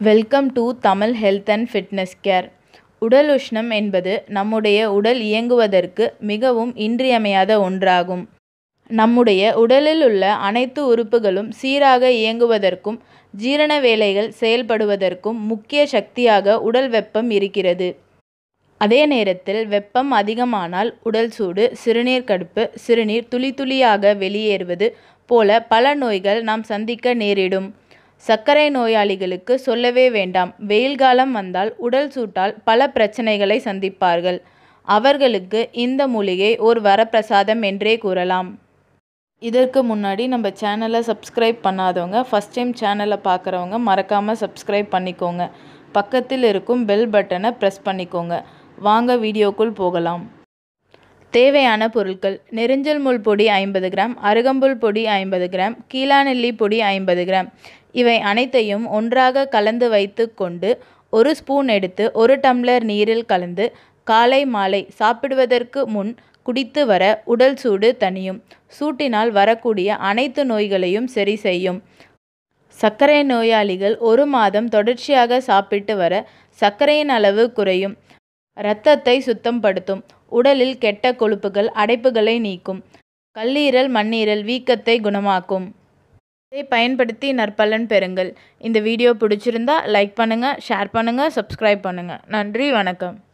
Welcome to Tamil health and fitness care உடல் உஷ்ணம் என்பது நம்முடைய உடல் இயங்குவதற்கு மிகவும் இன்றியமையாத ஒன்றாகும். நம்முடைய உடலில் உள்ள அனைத்து உறுப்புகளும் சீராக இயங்குவதற்கும் ஜீரண வேலைகள் செயல்படுவதற்கும் முக்கிய சக்தியாக உடல் வெப்பம் இருக்கிறது. அதே நேரத்தில் வெப்பம் அதிகமானால் உடல் சூடு சிறுநீர் கடுப்பு சிறுநீர் துளி துளியாக வெளியேறுவது போல பல நோய்கள் நாம் சந்திக்க நேரிடும். சர்க்கரை நோயாளிகளுக்கு சொல்லவே வேண்டாம். வெயில் காலம் வந்தால் உடல் சூட்டால் பல பிரச்சனைகளை சந்திப்பார்கள். அவர்களுக்கு இந்த மூலிகை ஒரு வரப்பிரசாதம் என்றே கூறலாம். இதற்கு முன்னாடி நம்ம சேனலை சப்ஸ்கிரைப் பண்ணாதவங்க ஃபஸ்ட் டைம் சேனலை பார்க்குறவங்க மறக்காமல் சப்ஸ்கிரைப் பண்ணிக்கோங்க. பக்கத்தில் இருக்கும் பெல் பட்டனை ப்ரெஸ் பண்ணிக்கோங்க. வாங்க வீடியோக்குள் போகலாம். தேவையான பொருட்கள். நெரிஞ்சல் முள் பொடி ஐம்பது கிராம் அருகம்புல் பொடி ஐம்பது கிராம் கீழாநெல்லி பொடி ஐம்பது கிராம். இவை அனைத்தையும் ஒன்றாக கலந்து வைத்து கொண்டு ஒரு ஸ்பூன் எடுத்து ஒரு டம்ளர் நீரில் கலந்து காலை மாலை சாப்பிடுவதற்கு முன் குடித்து வர உடல் சூடு தணியும். சூட்டினால் வரக்கூடிய அனைத்து நோய்களையும் சரி செய்யும். சர்க்கரை நோயாளிகள் ஒரு மாதம் தொடர்ச்சியாக சாப்பிட்டு வர சர்க்கரையின் அளவு குறையும். இரத்தத்தை சுத்தப்படுத்தும் உடலில் கெட்ட கொழுப்புகள் அடைப்புகளை நீக்கும். கல்லீரல் மண்ணீரல் வீக்கத்தை குணமாக்கும். இதை பயன்படுத்தி நற்பலன் பெறுங்கள். இந்த வீடியோ பிடிச்சிருந்தா லைக் பண்ணுங்கள் ஷேர் பண்ணுங்கள் சப்ஸ்கிரைப் பண்ணுங்கள் நன்றி வணக்கம்.